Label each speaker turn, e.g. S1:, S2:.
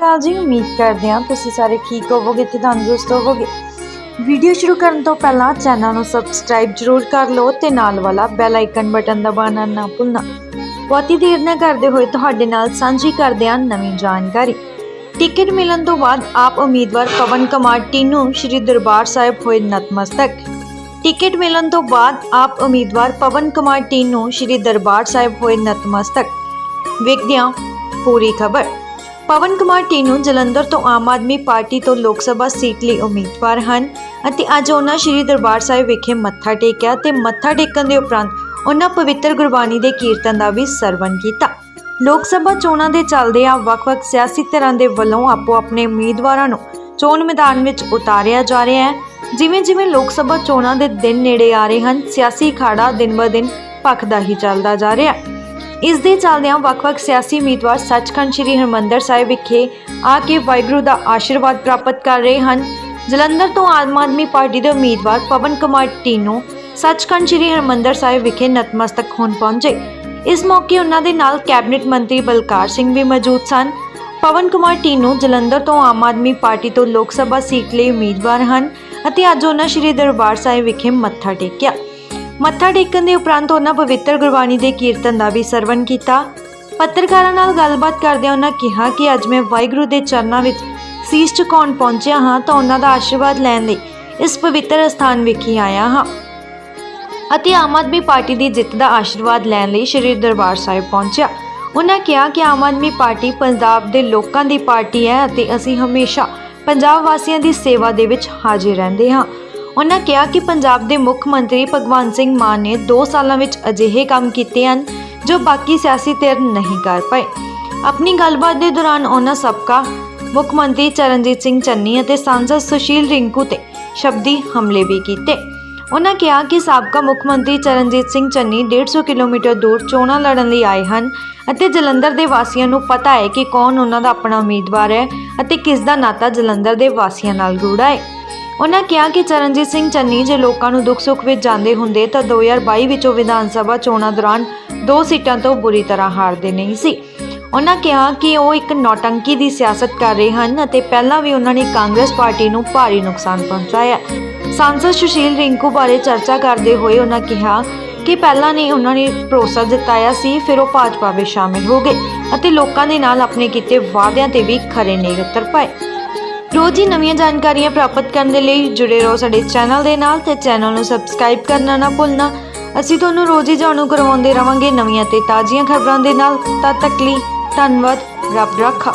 S1: ਅਕਾਲ ਜੀ, ਉਮੀਦ ਕਰਦੇ ਹਾਂ ਤੁਸੀਂ ਸਾਰੇ ਠੀਕ ਹੋਵੋਗੇ ਤੇ ਤੰਦਰੁਸਤ ਹੋਵੋਗੇ। ਵੀਡੀਓ ਸ਼ੁਰੂ ਕਰਨ ਤੋਂ ਪਹਿਲਾਂ ਚੈਨਲ ਨੂੰ ਸਬਸਕ੍ਰਾਈਬ ਜ਼ਰੂਰ ਕਰ ਲਓ ਤੇ ਨਾਲ ਵਾਲਾ ਬੈਲ ਆਈਕਨ ਬਟਨ ਦਬਾਉਣਾ ਨਾ ਭੁੱਲਣਾ। ਬਹੁਤੀ ਦੇਰ ਨਾ ਕਰਦੇ ਹੋਏ ਤੁਹਾਡੇ ਨਾਲ ਸਾਂਝੀ ਕਰਦੇ ਹਾਂ ਨਵੀਂ ਜਾਣਕਾਰੀ। ਟਿਕਟ ਮਿਲਣ ਤੋਂ ਬਾਅਦ ਆਪ ਉਮੀਦਵਾਰ ਪਵਨ ਕੁਮਾਰ ਟੀਨੂ ਸ਼੍ਰੀ ਦਰਬਾਰ ਸਾਹਿਬ ਹੋਏ ਨਤਮਸਤਕ। ਟਿਕਟ ਮਿਲਣ ਤੋਂ ਬਾਅਦ ਆਪ ਉਮੀਦਵਾਰ ਪਵਨ ਕੁਮਾਰ ਟੀਨੂ ਸ਼੍ਰੀ ਦਰਬਾਰ ਸਾਹਿਬ ਹੋਏ ਨਤਮਸਤਕ। ਵੇਖਦਿਆਂ ਪੂਰੀ ਖਬਰ। ਪਵਨ ਕੁਮਾਰ ਟੀਨੂ ਜਲੰਧਰ ਤੋਂ ਆਮ ਆਦਮੀ ਪਾਰਟੀ ਤੋਂ ਲੋਕ ਸਭਾ ਸੀਟ ਲਈ ਉਮੀਦਵਾਰ ਹਨ ਅਤੇ ਅੱਜ ਉਹਨਾਂ ਸ਼੍ਰੀ ਦਰਬਾਰ ਸਾਹਿਬ ਵਿਖੇ ਮੱਥਾ ਟੇਕਿਆ ਤੇ ਮੱਥਾ ਟੇਕਣ ਦੇ ਉਪਰੰਤ ਉਹਨਾਂ ਪਵਿੱਤਰ ਗੁਰਬਾਣੀ ਦੇ ਕੀਰਤਨ ਦਾ ਵੀ ਸਰਵਣ ਕੀਤਾ। ਲੋਕ ਸਭਾ ਚੋਣਾਂ ਦੇ ਚੱਲਦੇ ਆ ਵੱਖ-ਵੱਖ ਸਿਆਸੀ ਧਿਰਾਂ ਦੇ ਵੱਲੋਂ ਆਪੋ ਆਪਣੇ ਉਮੀਦਵਾਰਾਂ ਨੂੰ ਚੋਣ ਮੈਦਾਨ ਵਿੱਚ ਉਤਾਰਿਆ ਜਾ ਰਿਹਾ ਹੈ। ਜਿਵੇਂ-ਜਿਵੇਂ ਲੋਕ ਸਭਾ ਚੋਣਾਂ ਦੇ ਦਿਨ ਨੇੜੇ ਆ ਰਹੇ ਹਨ, ਸਿਆਸੀ ਅਖਾੜਾ ਦਿਨ-ਬ-ਦਿਨ ਭਖਦਾ ਹੀ ਚੱਲਦਾ ਜਾ ਰਿਹਾ ਹੈ। ਇਸ ਦੇ ਚੱਲਦਿਆਂ ਵੱਖ-ਵੱਖ ਸਿਆਸੀ ਉਮੀਦਵਾਰ ਸੱਚਖੰਡ ਸ੍ਰੀ ਹਰਿਮੰਦਰ ਸਾਹਿਬ ਵਿਖੇ ਆ ਕੇ ਵਾਹਿਗੁਰੂ ਦਾ ਆਸ਼ੀਰਵਾਦ ਪ੍ਰਾਪਤ ਕਰ ਰਹੇ ਹਨ। ਜਲੰਧਰ ਤੋਂ ਆਮ ਆਦਮੀ ਪਾਰਟੀ ਦੇ ਉਮੀਦਵਾਰ ਪਵਨ ਕੁਮਾਰ ਟੀਨੂ ਸੱਚਖੰਡ ਸ੍ਰੀ ਹਰਿਮੰਦਰ ਸਾਹਿਬ ਵਿਖੇ ਨਤਮਸਤਕ ਹੋਣ ਪਹੁੰਚੇ। ਇਸ ਮੌਕੇ ਉਹਨਾਂ ਦੇ ਨਾਲ ਕੈਬਨਿਟ ਮੰਤਰੀ ਬਲਕਾਰ ਸਿੰਘ ਵੀ ਮੌਜੂਦ ਸਨ। ਪਵਨ ਕੁਮਾਰ ਟੀਨੂ ਜਲੰਧਰ ਤੋਂ ਆਮ ਆਦਮੀ ਪਾਰਟੀ ਤੋਂ ਲੋਕ ਸਭਾ ਸੀਟ ਲਈ ਉਮੀਦਵਾਰ ਹਨ ਅਤੇ ਅੱਜ ਉਹਨਾਂ ਸ੍ਰੀ ਦਰਬਾਰ ਸਾਹਿਬ ਵਿਖੇ ਮੱਥਾ ਟੇਕਿਆ। ਮੱਥਾ ਟੇਕਣ ਦੇ ਉਪਰੰਤ ਉਹਨਾਂ ਪਵਿੱਤਰ ਗੁਰਬਾਣੀ ਦੇ ਕੀਰਤਨ ਦਾ ਵੀ ਸਰਵਣ ਕੀਤਾ। ਪੱਤਰਕਾਰਾਂ ਨਾਲ ਗੱਲਬਾਤ ਕਰਦਿਆਂ ਉਹਨਾਂ ਕਿਹਾ ਕਿ ਅੱਜ ਮੈਂ ਵਾਹਿਗੁਰੂ ਦੇ ਚਰਨਾਂ ਵਿੱਚ ਸੀਸ ਝੁਕਾਉਣ ਪਹੁੰਚਿਆ ਹਾਂ ਤਾਂ ਉਹਨਾਂ ਦਾ ਆਸ਼ੀਰਵਾਦ ਲੈਣ ਲਈ ਇਸ ਪਵਿੱਤਰ ਸਥਾਨ ਵਿਖੇ ਆਇਆ ਹਾਂ। ਅਤੇ ਆਮ ਆਦਮੀ ਪਾਰਟੀ ਦੀ ਜਿੱਤ ਦਾ ਆਸ਼ੀਰਵਾਦ ਲੈਣ ਲਈ ਸ਼੍ਰੀ ਦਰਬਾਰ ਸਾਹਿਬ ਪਹੁੰਚਿਆ। ਉਹਨਾਂ ਕਿਹਾ ਕਿ ਆਮ ਆਦਮੀ ਪਾਰਟੀ ਪੰਜਾਬ ਦੇ ਲੋਕਾਂ ਦੀ ਪਾਰਟੀ ਹੈ ਅਤੇ ਅਸੀਂ ਹਮੇਸ਼ਾ ਪੰਜਾਬ ਵਾਸੀਆਂ ਦੀ ਸੇਵਾ ਦੇ ਵਿੱਚ ਹਾਜ਼ਰ ਰਹਿੰਦੇ ਹਾਂ। ਉਹਨਾਂ ਕਿਹਾ ਕਿ ਪੰਜਾਬ ਦੇ ਮੁੱਖ ਮੰਤਰੀ ਭਗਵੰਤ ਸਿੰਘ ਮਾਨ ਨੇ 2 ਸਾਲਾਂ ਵਿੱਚ ਅਜਿਹੇ ਕੰਮ ਕੀਤੇ ਹਨ ਜੋ ਬਾਕੀ ਸਿਆਸੀ ਧਿਰ ਨਹੀਂ ਕਰ ਪਾਏ। ਆਪਣੀ ਗੱਲਬਾਤ ਦੇ ਦੌਰਾਨ ਉਹਨਾਂ ਸਬਕਾ ਮੁੱਖ ਮੰਤਰੀ ਚਰਨਜੀਤ ਸਿੰਘ ਚੰਨੀ ਅਤੇ ਸਾਂਸਦ ਸੁਸ਼ੀਲ ਰਿੰਕੂ ਤੇ ਸ਼ਬਦੀ ਹਮਲੇ ਵੀ ਕੀਤੇ। ਉਹਨਾਂ ਕਿਹਾ ਕਿ ਸਾਬਕਾ ਮੁੱਖ ਮੰਤਰੀ ਚਰਨਜੀਤ ਸਿੰਘ ਚੰਨੀ 150 ਕਿਲੋਮੀਟਰ ਦੂਰ ਚੋਣਾਂ ਲੜਨ ਲਈ ਆਏ ਹਨ ਅਤੇ ਜਲੰਧਰ ਦੇ ਵਾਸੀਆਂ ਨੂੰ ਪਤਾ ਹੈ ਕਿ ਕੌਣ ਉਹਨਾਂ ਦਾ ਆਪਣਾ ਉਮੀਦਵਾਰ ਹੈ ਅਤੇ ਕਿਸ ਦਾ ਨਾਤਾ ਜਲੰਧਰ ਦੇ ਵਾਸੀਆਂ ਨਾਲ ਗੂੜਾ ਹੈ। ਉਹਨਾਂ ਕਿਹਾ ਕਿ ਚਰਨਜੀਤ ਸਿੰਘ ਚੰਨੀ ਜੇ ਲੋਕਾਂ ਨੂੰ ਦੁੱਖ ਸੁੱਖ ਵਿੱਚ ਜਾਂਦੇ ਹੁੰਦੇ ਤਾਂ 2022 ਵਿੱਚ ਉਹ ਵਿਧਾਨ ਸਭਾ ਚੋਣਾਂ ਦੌਰਾਨ ਦੋ ਸੀਟਾਂ ਤੋਂ ਬੁਰੀ ਤਰ੍ਹਾਂ ਹਾਰਦੇ ਨਹੀਂ ਸੀ। ਉਹਨਾਂ ਕਿਹਾ ਕਿ ਉਹ ਇੱਕ ਨੌਟੰਕੀ ਦੀ ਸਿਆਸਤ ਕਰ ਰਹੇ ਹਨ ਅਤੇ ਪਹਿਲਾਂ ਵੀ ਉਹਨਾਂ ਨੇ ਕਾਂਗਰਸ ਪਾਰਟੀ ਨੂੰ ਭਾਰੀ ਨੁਕਸਾਨ ਪਹੁੰਚਾਇਆ। ਸਾਂਸਦ ਸੁਸ਼ੀਲ ਰਿੰਕੂ ਬਾਰੇ ਚਰਚਾ ਕਰਦੇ ਹੋਏ ਉਹਨਾਂ ਕਿਹਾ ਕਿ ਪਹਿਲਾਂ ਨੇ ਉਹਨਾਂ ਨੇ ਭਰੋਸਾ ਜਤਾਇਆ ਸੀ, ਫਿਰ ਉਹ ਭਾਜਪਾ ਵਿੱਚ ਸ਼ਾਮਿਲ ਹੋ ਗਏ ਅਤੇ ਲੋਕਾਂ ਦੇ ਨਾਲ ਆਪਣੇ ਕੀਤੇ ਵਾਅਦਿਆਂ ਤੇ ਵੀ ਖਰੇ ਨਹੀਂ ਉਤਰ ਪਾਏ। ਰੋਜ਼ ਹੀ ਨਵੀਆਂ ਜਾਣਕਾਰੀਆਂ ਪ੍ਰਾਪਤ ਕਰਨ ਦੇ ਲਈ ਜੁੜੇ ਰਹੋ ਸਾਡੇ ਚੈਨਲ ਦੇ ਨਾਲ ਤੇ ਚੈਨਲ ਨੂੰ ਸਬਸਕ੍ਰਾਈਬ ਕਰਨਾ ਨਾ ਭੁੱਲਣਾ। ਅਸੀਂ ਤੁਹਾਨੂੰ ਰੋਜ਼ ਹੀ ਜਾਣੂ ਕਰਵਾਉਂਦੇ ਰਵਾਂਗੇ ਨਵੀਆਂ ਤੇ ਤਾਜ਼ੀਆਂ ਖਬਰਾਂ ਦੇ ਨਾਲ। ਤਦ ਤੱਕ ਲਈ ਧੰਨਵਾਦ। ਰੱਬ ਰੱਖਾ।